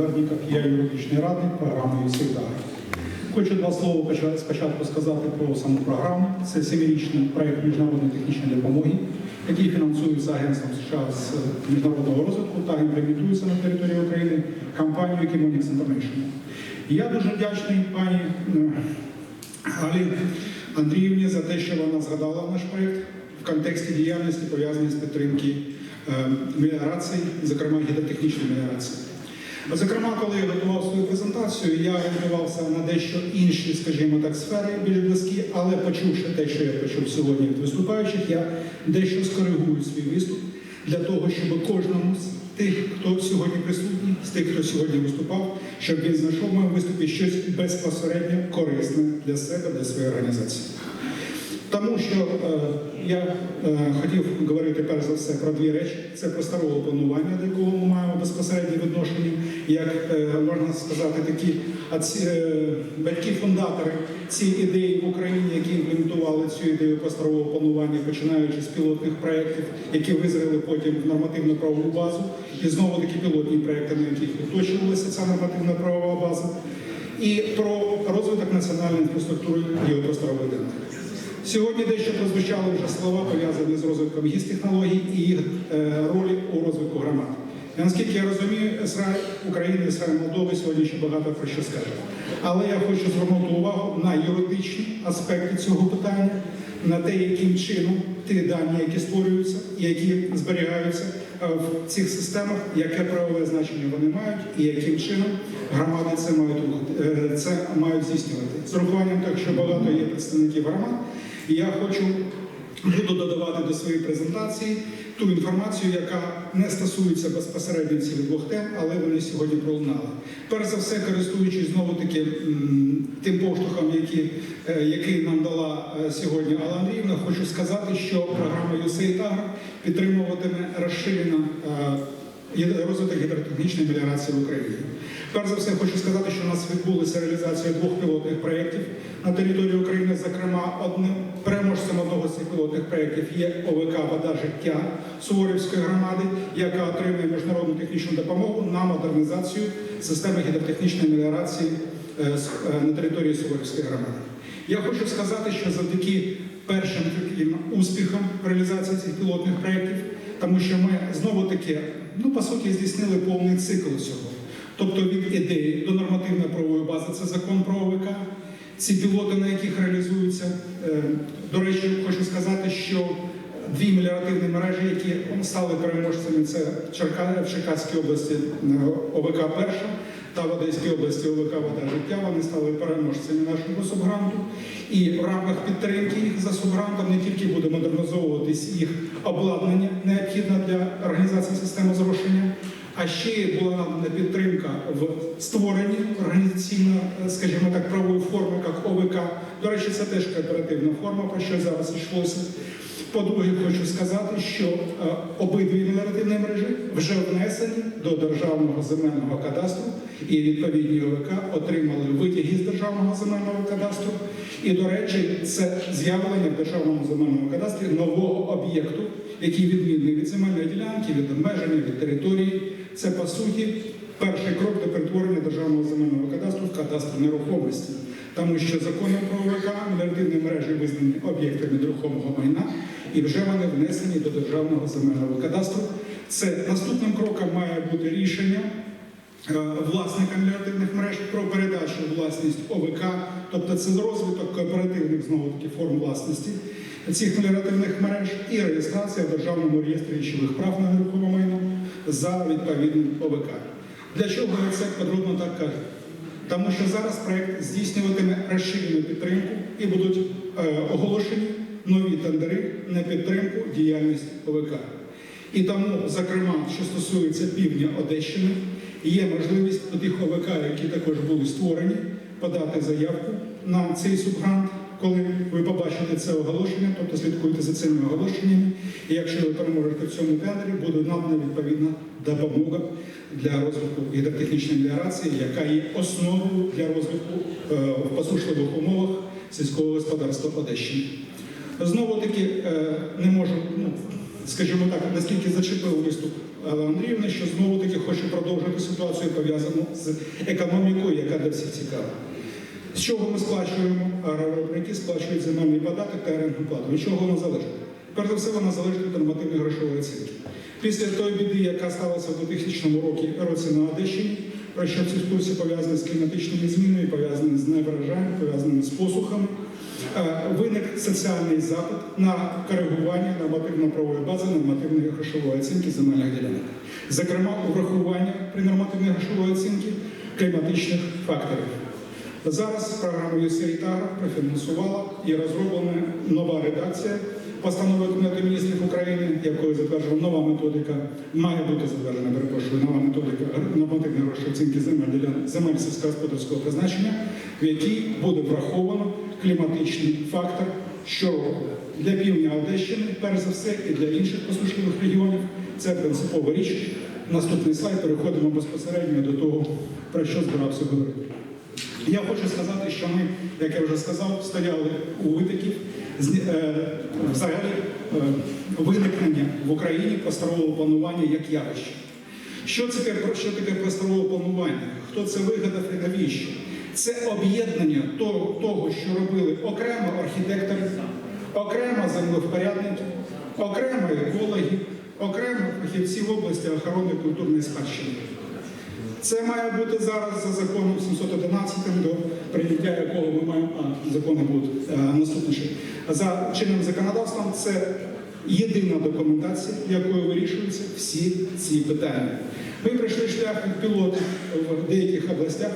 Верніков, я юридичний радник програми «Юсейдар». Хочу два слова спочатку сказати про саму програму. Це семирічний проект міжнародної технічної допомоги, який фінансується Агентством США з міжнародного розвитку та імплементується на території України компанією Economics International. Я дуже вдячний пані е, Галі Андріївні за те, що вона згадала наш проект в контексті діяльності, пов'язаної з підтримки е, меліорації, зокрема гідротехнічної меліорації. Зокрема, коли я готував свою презентацію, я орієнтувався на дещо інші, скажімо так, сфери більш близькі, але почувши те, що я почув сьогодні від виступаючих, я дещо скоригую свій виступ для того, щоб кожному з тих, хто сьогодні присутній, з тих, хто сьогодні виступав, щоб він знайшов в моєму виступі щось безпосередньо корисне для себе, для своєї організації. Тому що е, я е, хотів говорити перш за все про дві речі: це про старого планування, до якого ми маємо безпосереднє відношення, як е, можна сказати, такі отці- е, батьки-фундатори цієї ідеї в Україні, які імплементували цю ідею про старого планування, починаючи з пілотних проєктів, які визріли потім в нормативну правову базу, і знову такі пілотні проєкти, на яких уточнювалася ця нормативна правова база, і про розвиток національної інфраструктури геопросторової даних. Сьогодні дещо прозвучали вже слова, пов'язані з розвитком гіс-технологій і е, ролі у розвитку громад. І наскільки я розумію, Україна, Ізраїль, Молдова сьогодні ще багато про що скаже. Але я хочу звернути увагу на юридичні аспекти цього питання, на те, яким чином ті дані, які створюються які зберігаються е, в цих системах, яке правове значення вони мають, і яким чином громади це мають е, це мають здійснювати. З урахуванням так, що багато є представників громад, я хочу буду додавати до своєї презентації ту інформацію, яка не стосується безпосередньо цих двох тем, але вони сьогодні пролунали. Перш за все, користуючись знову таки тим поштовхом, який, е, який нам дала е, сьогодні Алла Андріївна, хочу сказати, що програма USAID підтримуватиме розширено е, розвиток гідротехнічної меліорації в Україні. Перш за все, хочу сказати, що у нас відбулася реалізація двох пілотних проєктів на території України. Зокрема, одним переможцем одного з цих пілотних проєктів є ОВК Вода життя Суворівської громади, яка отримує міжнародну технічну допомогу на модернізацію системи гідротехнічної меліорації е, е, на території Суворівської громади. Я хочу сказати, що завдяки першим таким успіхам в реалізації цих пілотних проєктів, тому що ми знову таки, ну по суті, здійснили повний цикл цього. Тобто від ідеї до нормативної правової бази це закон про ОВК, ці пілоти, на яких реалізуються. Е, До речі, хочу сказати, що дві меліоративні мережі, які стали переможцями, це Черка- в Черкаській області е, ОВК перша та в Одеській області ОВК Вода життя. Вони стали переможцями нашого субгранту. І в рамках підтримки їх за субгрантом не тільки буде модернізовуватись їх обладнання, необхідне для організації системи зрошення, а ще була нам підтримка в створенні організаційно, е, скажімо так, правової форми, як ОВК. До речі, це теж кооперативна форма, про що зараз йшлося. По-друге, хочу сказати, що е, обидві меліоративні мережі вже внесені до державного земельного кадастру, і відповідні ОВК отримали витяги з державного земельного кадастру. І, до речі, це з'явлення в державному земельному кадастрі нового об'єкту, який відмінний від земельної ділянки, від обмеження, від території. Це по суті перший крок до перетворення державного земельного кадастру в кадастр нерухомості. Тому що законом про ОВК меліоративні мережі визнані об'єктами нерухомого майна і вже вони внесені до державного земельного кадастру. Це наступним кроком має бути рішення е, власника меліоративних мереж про передачу власність ОВК, тобто це розвиток кооперативних знову таки форм власності цих меліоративних мереж і реєстрація в державному реєстрі речових прав на нерухоме майно за відповідним ОВК. Для чого я це подробно так кажу? Тому що зараз проект здійснюватиме розширену підтримку і будуть е, оголошені нові тендери на підтримку діяльності ОВК. І тому, зокрема, що стосується півдня Одещини, є можливість у тих ОВК, які також були створені, подати заявку на цей субгрант, коли ви побачите це оголошення, тобто слідкуйте за цими оголошеннями. І якщо ви переможете в цьому тендері, буде надана відповідна допомога для розвитку гідротехнічної меліорації, яка є основою для розвитку е, в посушливих умовах сільського господарства Одещини. Знову таки е, не можу, ну, скажімо так, наскільки зачепив виступ Андріївна, що знову таки хочу продовжити ситуацію пов'язану з економікою, яка для всіх цікава. З чого ми сплачуємо агровиробники сплачують земельний податок та орендну плату. Від чого воно залежить? Перш за все, вона залежить від нормативної грошової оцінки. Після тої біди, яка сталася в 2000 році, році на Одещині, про що в цій пов'язані з кліматичними змінами, пов'язані з неврожаєм, пов'язані з посухами, е, виник соціальний запит на коригування нормативно-правової бази нормативної грошової оцінки земельних ділянок. Зокрема, врахування при нормативній грошової оцінки кліматичних факторів. Зараз програму USAID профінансувала і розроблена нова редакція постанови Кабінету міністрів України, якою затверджена нова методика, має бути затверджена, перепрошую, нова методика нормативної оцінки земель ділянок земель сільськогосподарського призначення, в якій буде враховано кліматичний фактор щороку для півдня Одещини, перш за все, і для інших посушливих регіонів. Це принципова річ. Наступний слайд переходимо безпосередньо до того, про що збирався говорити. Я хочу сказати, що ми, як я вже сказав, стояли у витоків е, взагалі е, виникнення в Україні просторового планування як явище. Що це що таке просторове планування? Хто це вигадав і навіщо? Це об'єднання того, що робили окремо архітектори, окремо землевпорядники, окремо екологи, окремо фахівці в області охорони культурної спадщини. Це має бути зараз за законом 711, до прийняття якого ми маємо, а закони будуть е, наступніше. За чинним законодавством це єдина документація, якою вирішуються всі ці питання. Ми пройшли шлях від пілотів в деяких областях,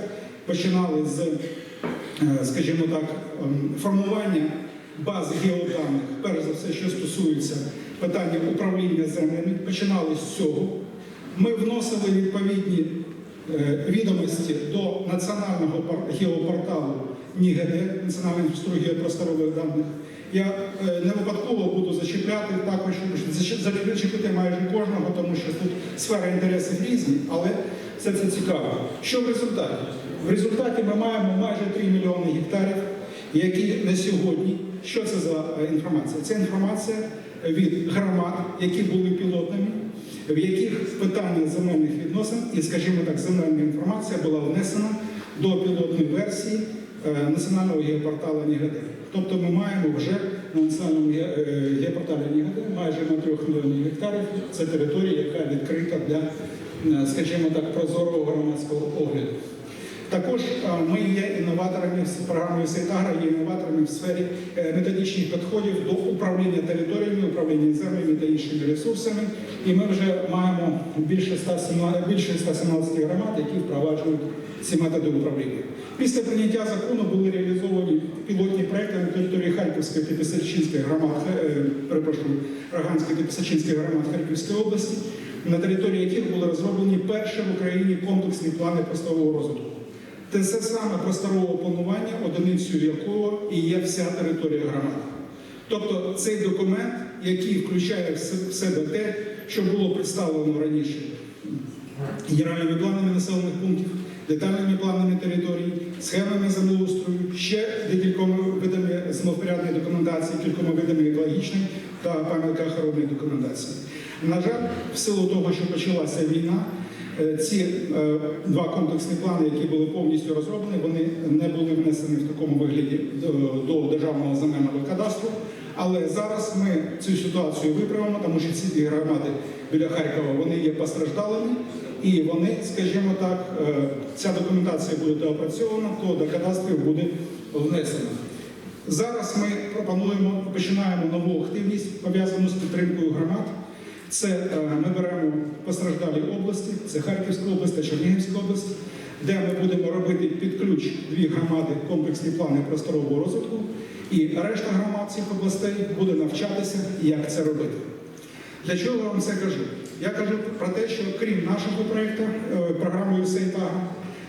починали з, е, скажімо так, ем, формування бази геоданих, перш за все, що стосується питання управління землями, починали з цього. Ми вносили відповідні е, відомості до національного пор- геопорталу НІГД, Національної інфраструктури геопросторових даних. Я е, не випадково буду зачіпляти також, зачіпити майже кожного, тому що тут сфера інтересів різні, але все це цікаво. Що в результаті? В результаті ми маємо майже 3 мільйони гектарів, які на сьогодні, що це за е, інформація? Це інформація від громад, які були пілотними, в яких питання земельних відносин і, скажімо так, земельна інформація була внесена до пілотної версії е, національного геопорталу НІГД. Тобто ми маємо вже на національному е, геопорталі НІГД майже на 3 мільйонів гектарів. Це територія, яка відкрита для, е, скажімо так, прозорого громадського огляду. Також ми є інноваторами з програмою Сейтагра, є інноваторами в сфері е, методичних підходів до управління територіями, управління землями та іншими ресурсами. І ми вже маємо більше 117, більше 117 громад, які впроваджують ці методи управління. Після прийняття закону були реалізовані пілотні проекти на території Харківської та Пісачинської громад, е, перепрошую, Роганської та Пісачинської громад Харківської області, на території яких були розроблені перші в Україні комплексні плани простового розвитку. Те все саме просторового планування, одиницею якого і є вся територія громади. Тобто цей документ, який включає в себе те, що було представлено раніше генеральними планами населених пунктів, детальними планами територій, схемами землеустрою, ще декількома видами землевпорядної документації, кількома видами екологічної та пам'ятка охоронної документації. На жаль, в силу того, що почалася війна, ці е, два комплексні плани, які були повністю розроблені, вони не були внесені в такому вигляді до, до державного земельного кадастру. Але зараз ми цю ситуацію виправимо, тому що ці дві громади біля Харкова вони є постраждалими, і вони, скажімо так, е, ця документація буде опрацьована, то до кадастрів буде внесена. Зараз ми пропонуємо, починаємо нову активність пов'язану з підтримкою громад. Це е, ми беремо постраждалі області, це Харківська область та Чернігівська область, де ми будемо робити під ключ дві громади комплексні плани просторового розвитку, і решта громад цих областей буде навчатися, як це робити. Для чого я вам це кажу? Я кажу про те, що крім нашого проєкту, е, програмою USAID,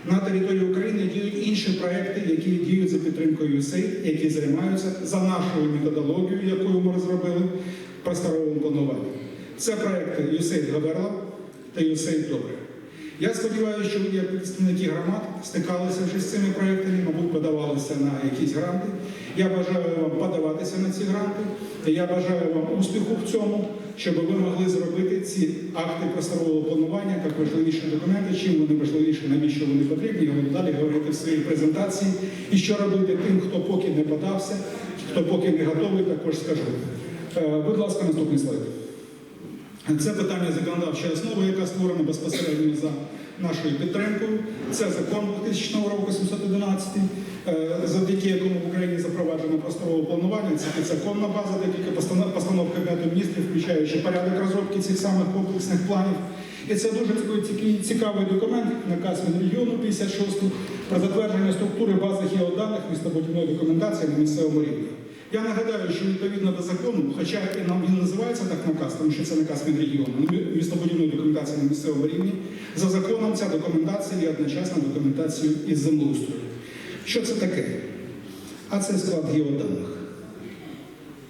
на території України діють інші проекти, які діють за підтримкою USAID, які займаються за нашою методологією, яку ми розробили, просторовим плануванням. Це проекти USAID Гаверла та USAID Добре. Я сподіваюся, що ви, як представники громад, стикалися вже з цими проектами, мабуть, подавалися на якісь гранти. Я бажаю вам подаватися на ці гранти. Я бажаю вам успіху в цьому. щоб ви могли зробити ці акти просторового планування як важливіші документи, чим вони важливіші, навіщо вони потрібні. Я буду далі говорити в своїй презентації. І що робити тим, хто поки не подався, хто поки не готовий, також скажу. Е, Будь ласка, наступний слайд. Це питання законодавчої основи, яка створена безпосередньо за нашою підтримкою. Це закон 2000 року 711, е, завдяки якому в Україні запроваджено просторове планування. Це підзаконна база, декілька постанов, постанов Кабінету міністрів, включаючи порядок розробки цих самих комплексних планів. І це дуже цікавий документ, наказ Мінрегіону 56 про затвердження структури бази геоданих містобудівної документації на місцевому рівні. Я нагадаю, що відповідно до закону, хоча нам він називається так наказ, тому що це наказ Мінрегіону, ну, містобудівної документації на місцевому рівні, за законом ця документація є одночасно документацією із землеустрою. Що це таке? А це склад геоданих.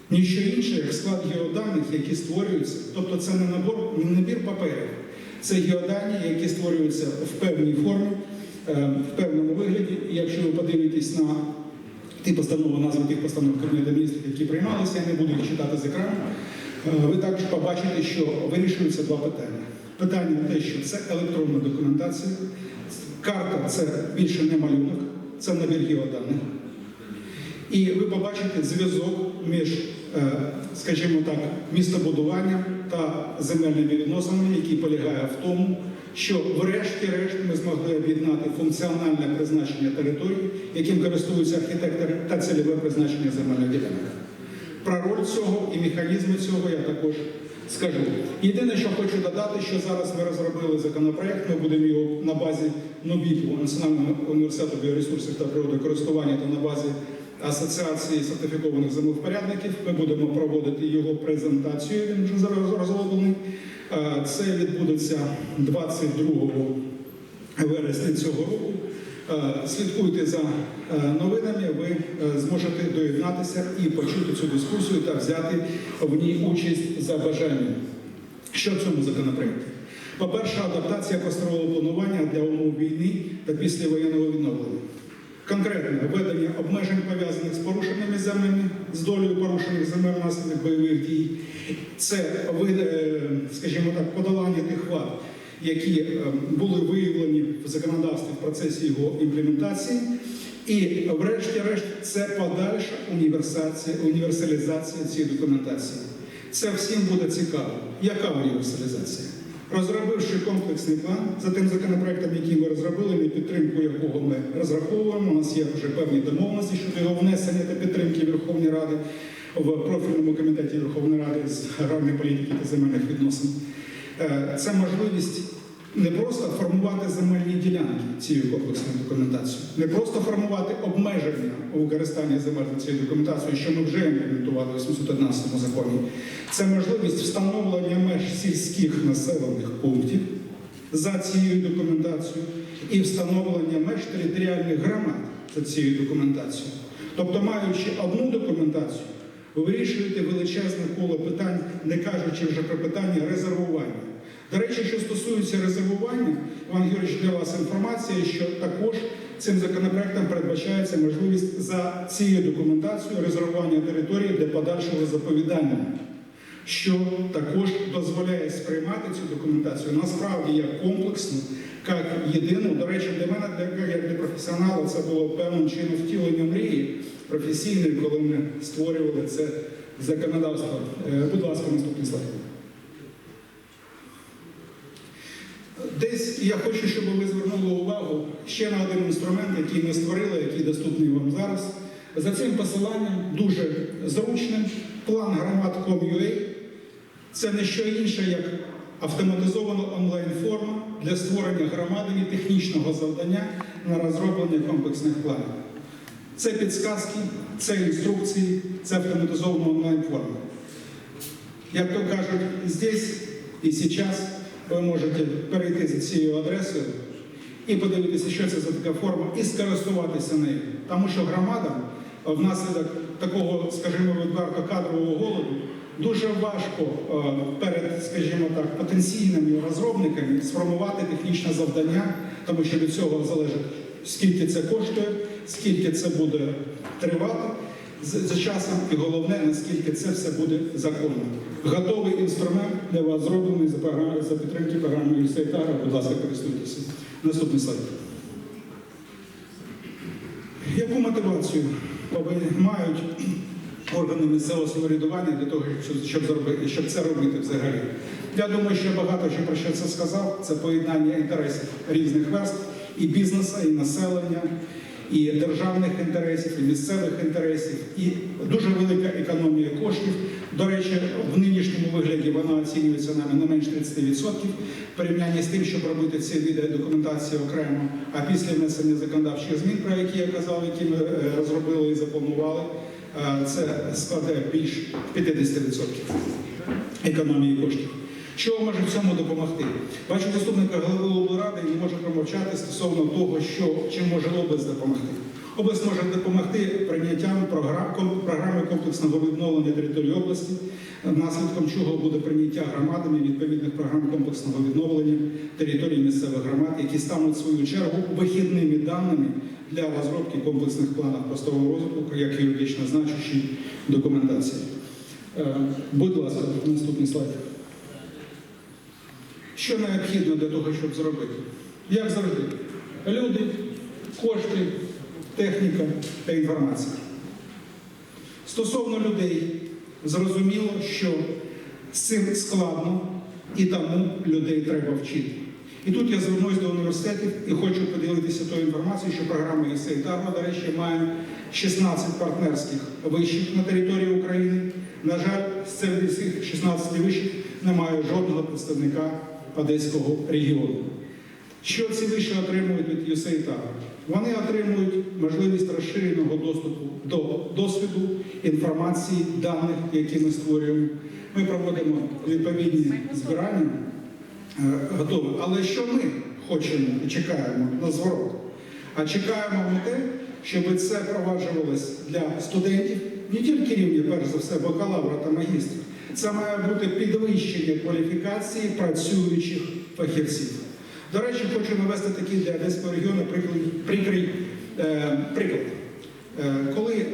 Ніщо інше, як склад геоданих, які створюються, тобто це не набор, не набір паперів, це геодані, які створюються в певній формі, е, в певному вигляді. І якщо ви подивитесь на ті постанови, назви тих постанов Кабінету міністрів, які приймалися, я не буду їх читати з екрану, е, ви також побачите, що вирішуються два питання. Питання те, що це електронна документація, карта це більше не малюнок, це набір геоданих. І ви побачите зв'язок між, е, скажімо так, містобудуванням та земельними відносинами, який полягає в тому, що врешті-решт ми змогли об'єднати функціональне призначення територій, яким користуються архітектори, та цільове призначення земельних ділянок. Про роль цього і механізми цього я також скажу. Єдине, що хочу додати, що зараз ми розробили законопроект, ми будемо його на базі НОБІПу, Національного університету біоресурсів та природокористування та на базі Асоціації сертифікованих землевпорядників. Ми будемо проводити його презентацію. Він вже розроблений. Е, Це відбудеться 22 вересня цього року. Е, Слідкуйте за е, новинами, ви зможете доєднатися і почути цю дискусію та взяти в ній участь за бажанням. Що в цьому законопроекті? По-перше, адаптація просторового планування для умов війни та післявоєнного відновлення. Конкретно введення обмежень пов'язаних з порушеними землями, з долею порушених земель внаслідок бойових дій. Це е, скажімо так, подолання тих вад, які е, були виявлені в законодавстві в процесі його імплементації. І, врешті-решт, це подальша універсалізація цієї документації. Це всім буде цікаво. Яка універсалізація? Розробивши комплексний план за тим законопроектом, який ми розробили, на підтримку якого ми розраховуємо. У нас є вже певні домовленості щодо його внесення та підтримки Верховної Ради в профільному комітеті Верховної Ради з аграрної політики та земельних відносин. Е, Це можливість не просто формувати земельні ділянки цією комплексною документацією, не просто формувати обмеження у використанні земель цією документацією, що ми вже імплементували у 811 законі. Це можливість встановлення меж сільських населених пунктів за цією документацією і встановлення меж територіальних громад за цією документацією. Тобто, маючи одну документацію, ви вирішуєте величезне коло питань, не кажучи вже про питання резервування. До речі, що стосується резервування, Іван Георгійович, для вас інформація, що також цим законопроектом передбачається можливість за цією документацією резервування території для подальшого заповідання, що також дозволяє сприймати цю документацію насправді як комплексну, як єдину. До речі, для мене, для, як для професіонала, це було певним чином втілення мрії професійної, коли ми створювали це законодавство. Е, Будь ласка, наступний слайд. Десь я хочу, щоб ви звернули увагу ще на один інструмент, який ми створили, який доступний вам зараз. За цим посиланням дуже зручним план громад.com.ua – це не що інше, як автоматизована онлайн-форма для створення громадами технічного завдання на розроблення комплексних планів. Це підсказки, це інструкції, це автоматизована онлайн-форма. Як то кажуть, здесь і сейчас ви можете перейти за цією адресою і подивитися, що це за така форма, і скористуватися нею. Тому що громадам е, внаслідок такого, скажімо, відверто кадрового голоду дуже важко е, перед, скажімо так, потенційними розробниками сформувати технічне завдання, тому що від цього залежить, скільки це коштує, скільки це буде тривати. За часом і головне, наскільки це все буде законно. Готовий інструмент для вас зроблений за, програм- за підтримки програми USAID. Будь ласка, користуйтеся. Наступний слайд. Яку мотивацію мають органи місцевого самоврядування для того, щоб, зробити, щоб це робити взагалі? Я думаю, що багато що про що це сказав. Це поєднання інтересів різних верств і бізнесу, і населення, і державних інтересів, і місцевих інтересів, і дуже велика економія коштів. До речі, в нинішньому вигляді вона оцінюється нами не менш 30% в порівнянні з тим, щоб робити ці види документації окремо. А після внесення законодавчих змін, про які я казав, які ми е, розробили і запланували, е, це складе більш 50% економії коштів. Що може в цьому допомогти? Бачу заступника голови облради і можу промовчати стосовно того, що чим може область допомогти. Область може допомогти прийняттям програм, програми комплексного відновлення території області, наслідком чого буде прийняття громадами відповідних програм комплексного відновлення території місцевих громад, які стануть в свою чергу вихідними даними для розробки комплексних планів простого розвитку, як юридично значущі документації. Е, Будь ласка, наступний слайд. Що необхідно для того, щоб зробити? Як завжди, люди, кошти, техніка та інформація. Стосовно людей, зрозуміло, що з цим складно і тому людей треба вчити. І тут я звернусь до університетів і хочу поділитися тою інформацією, що програма ЄСЕЙ Дарма, до речі, має 16 партнерських вишів на території України. На жаль, серед цих 16 вишів немає жодного представника Одеського регіону. Що ці виші отримують від USAID? Вони отримують можливість розширеного доступу до досвіду, інформації, даних, які ми створюємо. Ми проводимо відповідні збирання, е, готові. Але що ми хочемо і чекаємо на зворот? А чекаємо ми те, щоб це впроваджувалось для студентів не тільки рівня, перш за все, бакалавра та магістра. Це має бути підвищення кваліфікації працюючих фахівців. До речі, хочу навести такий для Одеського регіону прикрий, е, приклад. Е, коли е,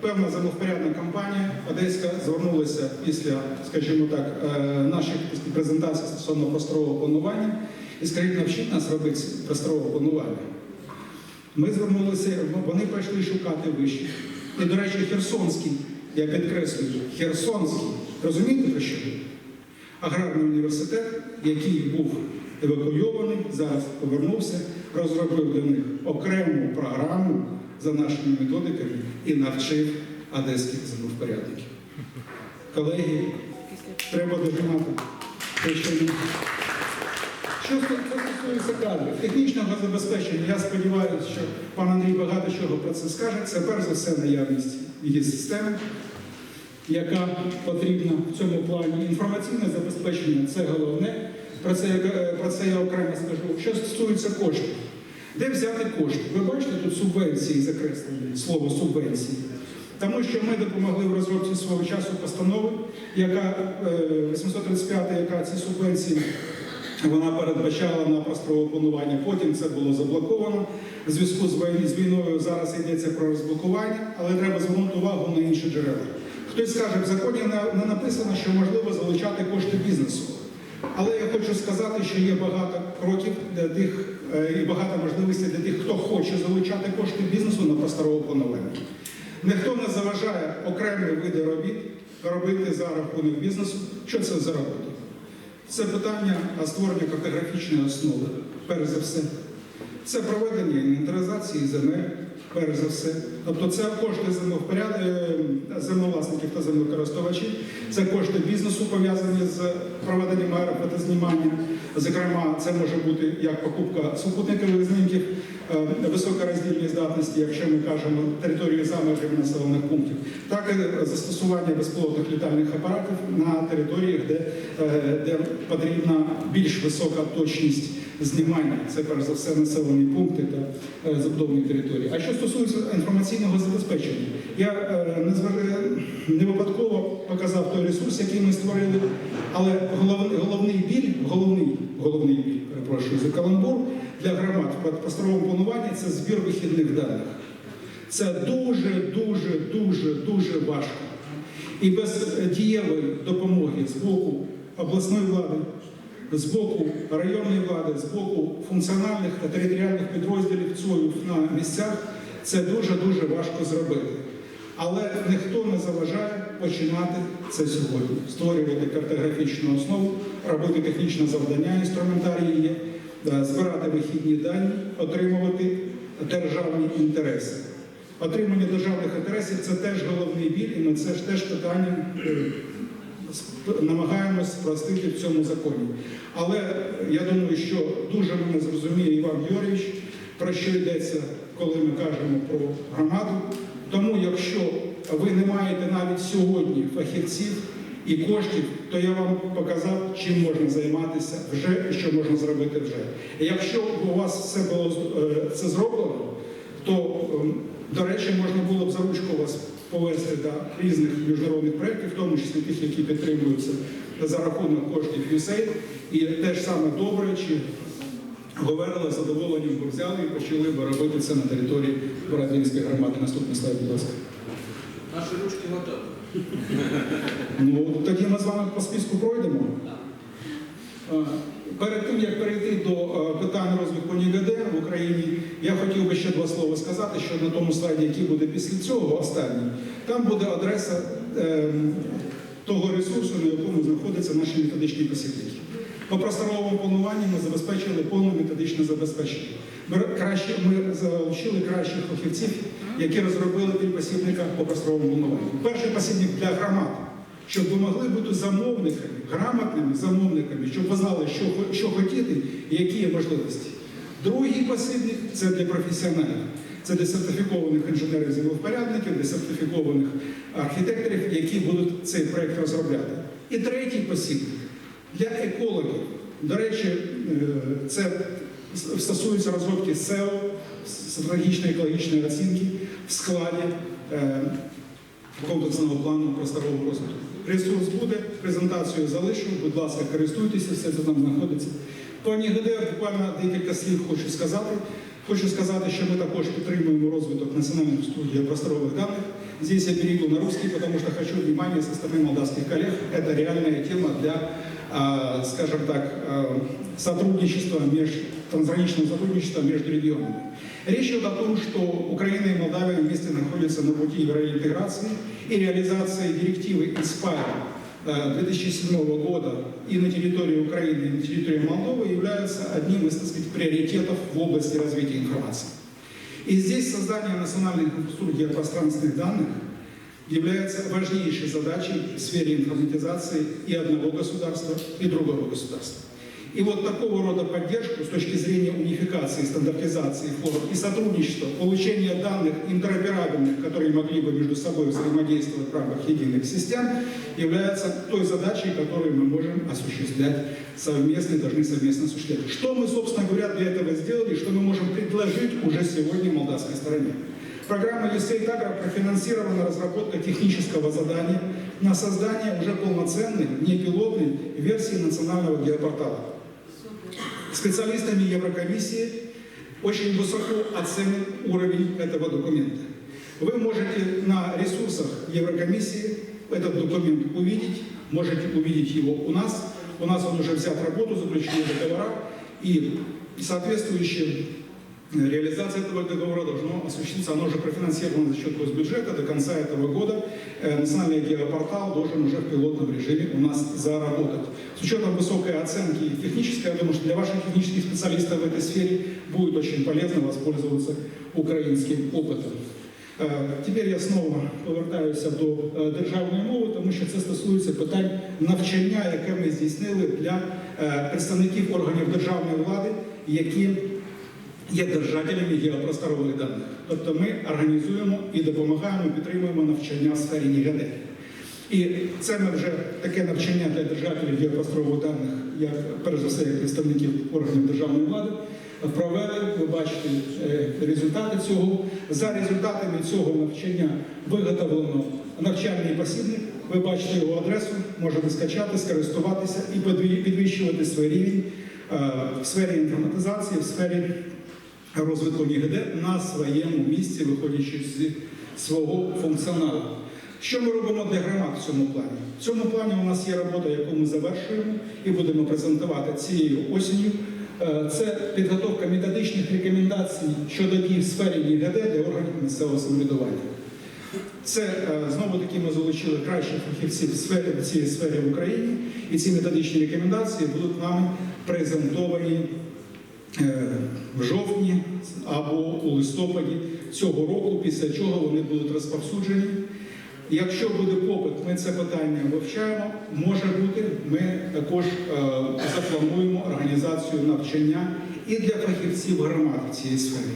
певна замовпорядна компанія Одеська звернулася після, скажімо так, наших презентацій стосовно просторового планування і скажіть, навчіть нас робити просторове планування. Ми звернулися, вони пішли шукати вищих. І, до речі, Херсонський, я підкреслюю, Херсонський, розумієте про що? Аграрний університет, який був евакуйований, зараз повернувся, розробив для них окрему програму за нашими методиками і навчив одеських землевпорядників. Колеги, треба дожимати те, що. Що стосується кадрів, технічного забезпечення, я сподіваюся, що пан Андрій багато чого про це скаже. Це перш за все наявність її системи, яка потрібна в цьому плані. Інформаційне забезпечення це головне. Про це, е, про це я окремо скажу. Що стосується коштів, де взяти кошти? Ви бачите тут субвенції закреслені, слово субвенції. Тому що ми допомогли в розробці свого часу постанови, яка е, 835, яка ці субвенції вона передбачала на просторове планування. Потім це було заблоковано. В зв'язку з війною зараз йдеться про розблокування, але треба звернути увагу на інші джерела. Хтось скаже, в законі не- написано, що можливо залучати кошти бізнесу. Але я хочу сказати, що є багато кроків для тих е, і багато можливостей для тих, хто хоче залучати кошти бізнесу на просторове планування. Ніхто не заважає окремі види робіт робити за рахунок бізнесу. Що це за роботи? Це питання створення картографічної основи, перш за все. Це проведення інвентаризації земель, перш за все. Тобто це кошти е, землевласників та землекористувачів, це кошти бізнесу пов'язані з проведенням аерофотознімання. Зокрема, це може бути як покупка супутникових знімків, висока роздільні здатності, якщо ми кажемо територію за межами населених пунктів, так і застосування безпілотних літальних апаратів на територіях, де, е, де потрібна більш висока точність знімання. Це перш за все населені пункти та е, забудовані території. А що стосується інформаційного забезпечення, я е, не, звер- не випадково показав той ресурс, який ми створили, але головний, головний біль, головний, головний біль, перепрошую, за каламбур для громад в просторовому плануванні це збір вихідних даних. Це дуже, дуже, дуже, важко. І без дієвої допомоги з боку обласної влади, з боку районної влади, з боку функціональних та територіальних підрозділів ЦОЮ на місцях це дуже-дуже важко зробити. Але ніхто не заважає починати це сьогодні, створювати картографічну основу, робити технічне завдання, інструментарії є, збирати вихідні дані, отримувати державні інтереси. Отримання державних інтересів це теж головний біль, і ми це ж теж питання е, намагаємось спростити в цьому законі. Але я думаю, що дуже мене зрозуміє Іван Юрійович, про що йдеться, коли ми кажемо про громаду. Тому, якщо ви не маєте навіть сьогодні фахівців і коштів, то я вам показав, чим можна займатися вже і що можна зробити вже. Якщо у вас все було е, це зроблено, то, ем, до речі, можна було б за ручку вас повести до різних міжнародних проєктів, в тому числі тих, які підтримуються за рахунок коштів USAID. І те ж саме добре, чи говорили з задоволенням би взяли і почали б робити це на території Бородинської громади. Наступний слайд, будь ласка. Наші ручки готові. Ну, тоді ми з вами по списку пройдемо. Е, Перед тим, як перейти до е, питань розвитку НІГД в Україні, я хотів би ще два слова сказати, що на тому слайді, який буде після цього, останній, там буде адреса е, того ресурсу, на якому знаходяться наші методичні посібники. По просторовому плануванню ми забезпечили повне методичне забезпечення. Ми, краще, ми залучили кращих фахівців, які розробили три посібника по просторовому плануванню. Перший посібник для громад щоб ви могли бути замовниками, грамотними замовниками, щоб ви знали, що, що хотіти і які є можливості. Другий посібник це для професіоналів. Це для сертифікованих інженерів землевпорядників, для сертифікованих архітекторів, які будуть цей проєкт розробляти. І третій посібник для екологів. До речі, е, це стосується розробки СЕО, стратегічної екологічної оцінки в складі е, комплексного плану просторового розвитку. Ресурс буде, презентацію залишу, будь ласка, користуйтеся, все це там знаходиться. По НІГД буквально декілька слів хочу сказати. Хочу сказати, що ми також підтримуємо розвиток національних студій просторових даних. Здесь я перейду на русский, потому что хочу внимание со стороны молдавских коллег. Это реальная тема для, скажем так, а, сотрудничества, меж, трансграничного сотрудничества между регионами. Речь идет о том, что Украина и Молдавия вместе находятся на пути евроинтеграции и реализации директивы Inspire э, 2007 года и на территории Украины, и на территории Молдовы являются одним из, так сказать, приоритетов в области развития информации. И здесь создание национальной инфраструктуры геопространственных данных является важнейшей задачей в сфере информатизации и одного государства, и другого государства. И вот такого рода поддержку с точки зрения унификации, стандартизации форм и сотрудничества, получения данных интероперабельных, которые могли бы между собой взаимодействовать в рамках единых систем, является той задачей, которую мы можем осуществлять совместно и должны совместно осуществлять. Что мы, собственно говоря, для этого сделали, что мы можем предложить уже сегодня молдавской стороне? Программа USAID Agro профинансирована разработка технического задания на создание уже полноценной, не пилотной версии национального геопортала. Специалистами Еврокомиссии очень высоко оценен уровень этого документа. Вы можете на ресурсах Еврокомиссии этот документ увидеть, можете увидеть его у нас. У нас он уже взят в работу, заключены договора, и соответствующие Реализация этого договора должна осуществиться, оно уже профинансировано за счет госбюджета. До конца этого года э, национальный геопортал должен уже в пилотном режиме у нас заработать. С учетом высокой оценки и технической, я думаю, что для ваших технических специалистов в этой сфере будет очень полезно воспользоваться українським опитом. Е, Тепер я знову повертаюся до е, державної мови, тому що це стосується питань навчання, яке ми здійснили для е, представників органів державної влади, які є держателями геопросторових даних. Тобто ми організуємо і допомагаємо, підтримуємо навчання в сфері НІГД. І це ми вже таке навчання для держателів геопросторових даних, як перш за все представників органів державної влади, провели. Ви бачите е, результати цього. За результатами цього навчання виготовлено навчальний посібник. Ви бачите його адресу, можете скачати, скористуватися і підвищувати свій рівень е, в сфері інформатизації, в сфері розвитку НІГД на своєму місці, виходячи з свого функціоналу. Що ми робимо для громад в цьому плані? В цьому плані у нас є робота, яку ми завершуємо і будемо презентувати цією осінню. Е, Це підготовка методичних рекомендацій щодо дій в сфері НІГД для органів місцевого самоврядування. Це е, знову таки ми залучили кращих фахівців в сфері в цій сфері в Україні, і ці методичні рекомендації будуть нами презентовані в жовтні або у листопаді цього року, після чого вони будуть розповсюджені. Якщо буде попит, ми це питання вивчаємо. Може бути, ми також е, заплануємо організацію навчання і для фахівців громади в цій сфері.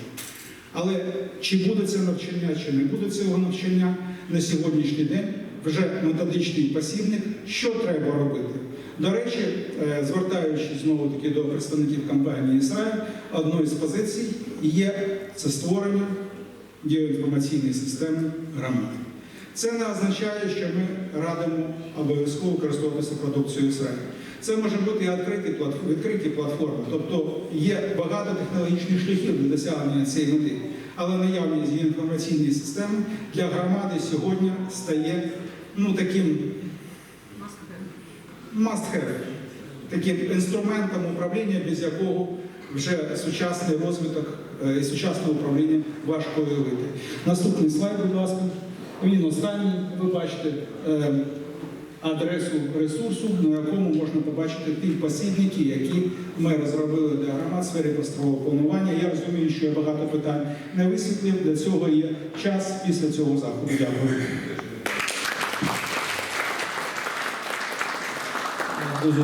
Але чи буде це навчання, чи не буде цього навчання на сьогоднішній день вже методичний посібник, що треба робити. До речі, е, звертаючись знову таки до представників компанії Ізраїль, одною з позицій є це створення геоінформаційної системи громади. Це не означає, що ми радимо обов'язково користуватися продукцією Ізраїлю. Це може бути і відкриті платформи, тобто є багато технологічних шляхів для досягнення цієї мети. Але наявність інформаційної системи для громади сьогодні стає ну, таким must-have, таким інструментом управління, без якого вже сучасний розвиток е, і сучасне управління важко уявити. Наступний слайд, будь ласка. Він останній, ви бачите е, адресу ресурсу, на якому можна побачити ті посібники, які ми розробили для громад сфері прострового планування. Я розумію, що я багато питань не висвітлив. Для цього є час після цього заходу. Дякую.